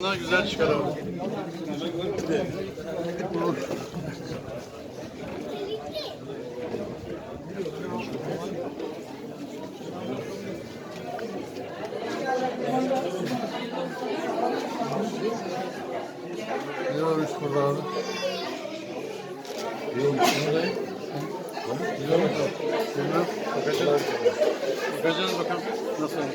Bunlar güzel çıkar abi. Ne varmış burada abi? Yok, burada. Güzel mi? Bilmem. Bakacağız. Bakacağız bakalım nasıl olmuş.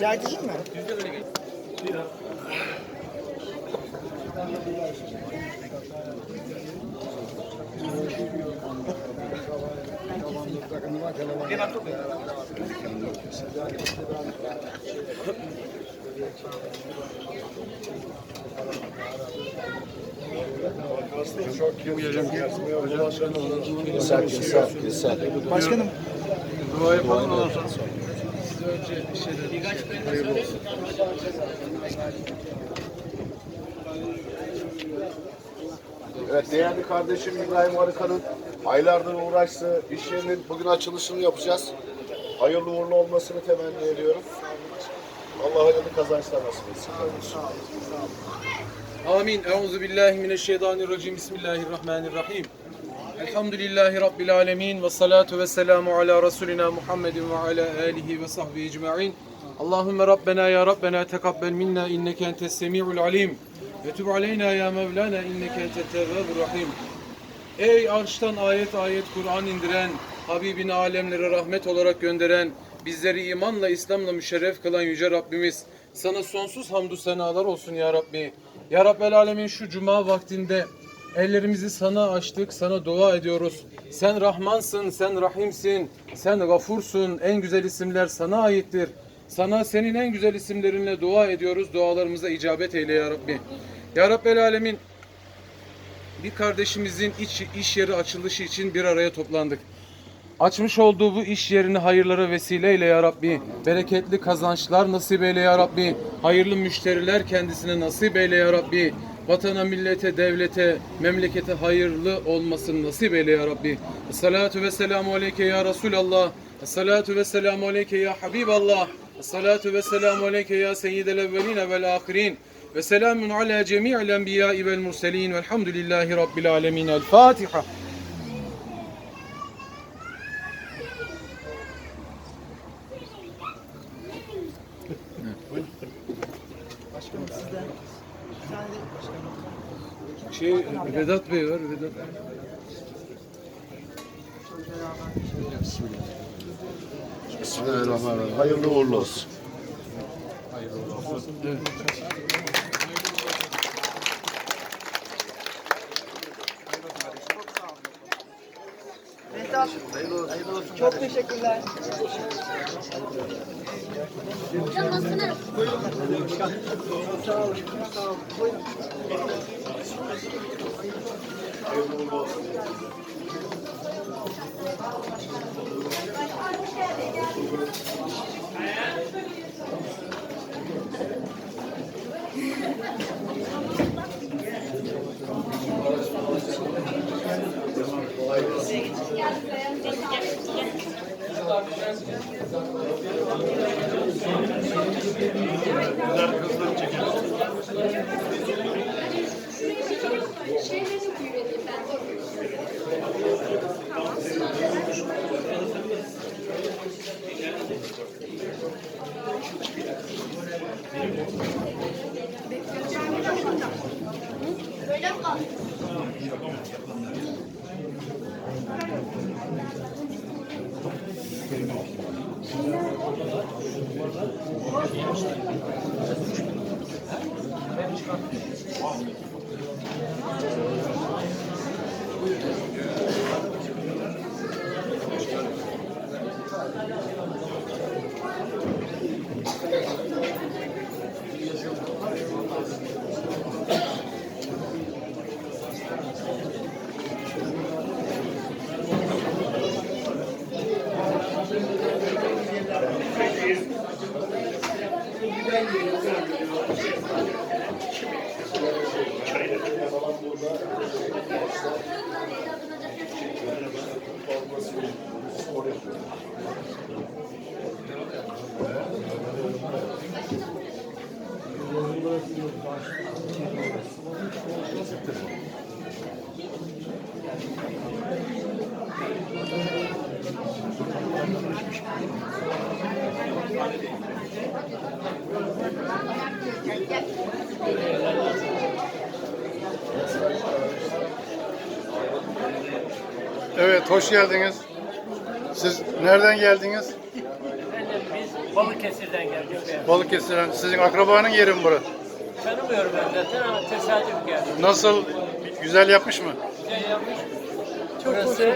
Gerçek mi? Yasak, yasak, yasak. Başkanım Dua yapalım ondan sonra. Önce şeyler hayırlı olsun. Evet değerli kardeşim İbrahim Arıkan'ın aylardır uğraştığı iş yerinin bugün açılışını yapacağız. Hayırlı uğurlu olmasını temenni ediyorum. Allah hayırlı kazançlar nasip etsin. Amin. Euzu billahi mineşşeytanirracim. Bismillahirrahmanirrahim. Elhamdülillahi Rabbil alemin. Ve salatu ve selamu ala Resulina Muhammedin ve ala alihi ve sahbihi ecma'in. Allahümme Rabbena ya Rabbena tekabbel minna inneke entes semi'ul alim. Ve tub aleyna ya Mevlana inneke entet tevvabur rahim. Ey arştan ayet ayet Kur'an indiren, Habibini alemlere rahmet olarak gönderen, bizleri imanla, İslam'la müşerref kılan Yüce Rabbimiz, sana sonsuz hamdü senalar olsun ya Rabbi. Ya Rabbel Alemin şu cuma vaktinde ellerimizi sana açtık, sana dua ediyoruz. Sen Rahmansın, sen Rahimsin, sen Gafursun, en güzel isimler sana aittir. Sana senin en güzel isimlerinle dua ediyoruz, dualarımıza icabet eyle ya Rabbi. Ya Rabbel Alemin, bir kardeşimizin iç, iş yeri açılışı için bir araya toplandık. Açmış olduğu bu iş yerini hayırlara vesile eyle ya Rabbi. Bereketli kazançlar nasip eyle ya Rabbi. Hayırlı müşteriler kendisine nasip eyle ya Rabbi. Vatana, millete, devlete, memlekete hayırlı olmasını nasip eyle ya Rabbi. Salatu ve selamu aleyke ya Resulallah. Salatu ve selamu aleyke ya Habiballah. Salatu ve selamu aleyke ya seyyidel evveline vel ahirin. Ve selamun ala cemi'il enbiyai vel murselin. Velhamdülillahi rabbil alemin. El Fatiha. başkanım sizden bir tane de başkanım. Şey Vedat Bey var Vedat. Bismillahirrahmanirrahim. Hayırlı uğurlu olsun. Çok teşekkürler. Ben çıkarttım. İstanbul'da gençler forması spor yapıyor. Thank you. Geldiniz. Siz nereden geldiniz? Biz Balıkesir'den geldik. be. Balıkesir'den. Sizin akrabanın yeri mi burası? Tanımıyorum ben zaten ama tesadüf geldim. Nasıl? Güzel yapmış mı? Güzel yapmış. Burası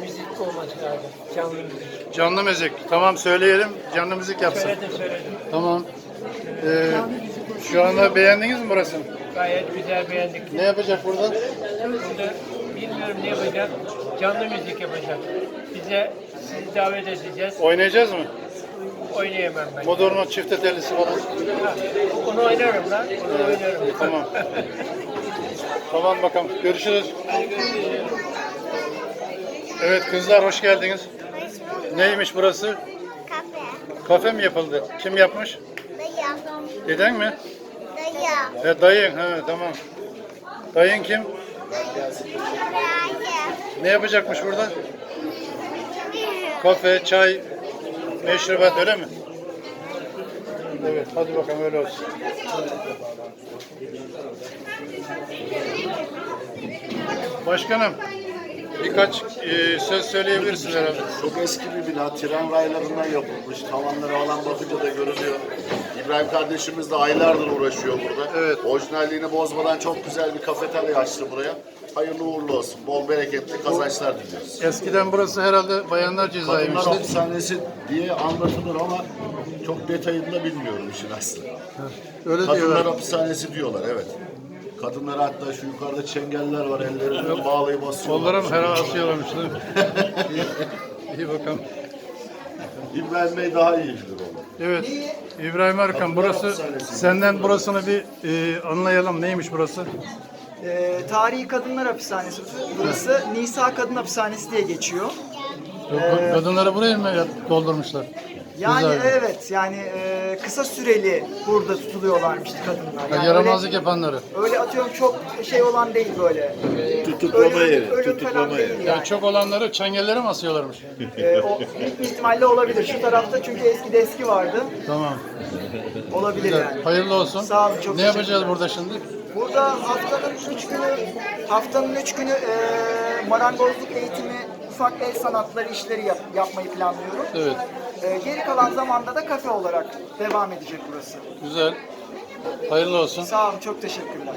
müzik olması lazım. Canlı müzik. Canlı müzik. Tamam söyleyelim. Canlı müzik yapsın. Söyledim söyledim. Tamam. Ee, şu anda beğendiniz mi burasını? Gayet güzel beğendik. Ne yapacak burada? Burada bilmiyorum ne yapacak. Canlı müzik yapacak. Bize sizi davet edeceğiz. Oynayacağız mı? Oynayamam ben. Modorno çifte tellisi falan. Ha, Onu oynarım lan. Onu oynarım. Tamam. Tamam bakalım. Görüşürüz. Evet kızlar hoş geldiniz. Neymiş burası? Kafe. Kafe mi yapıldı? Kim yapmış? Dayı. Deden mi? Dayı. He dayın. Ha tamam. Dayın kim? Ne yapacakmış burada? Kafe, çay, meşrubat öyle mi? Evet hadi bakalım öyle olsun. Başkanım birkaç e, söz söyleyebilirsiniz herhalde. Çok eski bir bina. Tren raylarından yapılmış. Tavanlara falan bakınca da görülüyor. İbrahim kardeşimiz de aylardır uğraşıyor burada. Evet. Orijinalliğini bozmadan çok güzel bir kafeterya açtı buraya. Hayırlı uğurlu olsun. Bol bereketli kazançlar diliyoruz. Eskiden burası herhalde bayanlar Kadınlar cezaeviymişti. hapishanesi diye anlatılır ama çok detayını bilmiyorum işin aslı. Öyle Kadınlar diyorlar. hapishanesi diyorlar evet. Kadınlar hatta şu yukarıda çengeller var ellerini bağlayıp asıyorlar. Onlara mı herhalde asıyorlarmış değil mi? iyi, iyi bakalım. İbrahim Bey daha iyi bilir onu. Evet. İbrahim Erkan burası senden burasını bir e, anlayalım. Neymiş burası? Ee, Tarihi Kadınlar Hapishanesi. Burası Nisa Kadın Hapishanesi diye geçiyor. Yok, Kadınları buraya mı doldurmuşlar? Yani Cezaevi. evet yani e, kısa süreli burada tutuluyorlarmış kadınlar. Yani yaramazlık öyle, yapanları. öyle atıyorum çok şey olan değil böyle. E, Tutuklama ölüm- yeri, ölüm tutuklama falan değil yeri. Yani. Yani çok olanları çengellere mi asıyorlarmış? E, o büyük bir ihtimalle olabilir. Şu tarafta çünkü eski de eski vardı. Tamam. Olabilir Güzel. yani. Hayırlı olsun. Sağ olun, çok Ne yapacağız burada şimdi? Burada haftanın üç günü haftanın üç günü e, marangozluk eğitimi, ufak el sanatları işleri yap- yapmayı planlıyorum. Evet. E, geri kalan zamanda da kafe olarak devam edecek burası. Güzel. Hayırlı olsun. Sağ olun, çok teşekkürler.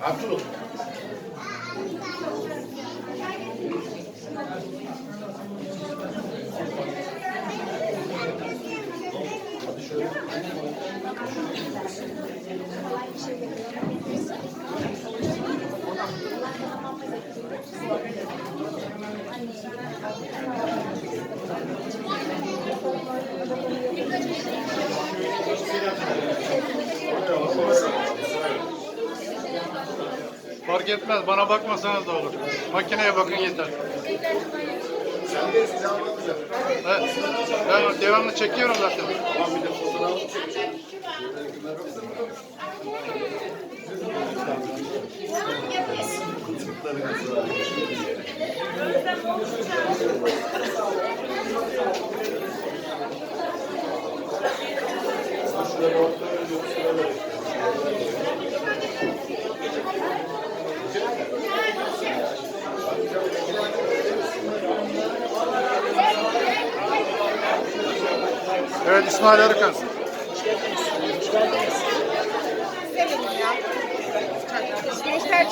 Abdullah. Etmez. Bana bakmasanız da olur. Makineye bakın yeter. Evet. Ben devamlı çekiyorum zaten. İsmail Arıkan. Gençler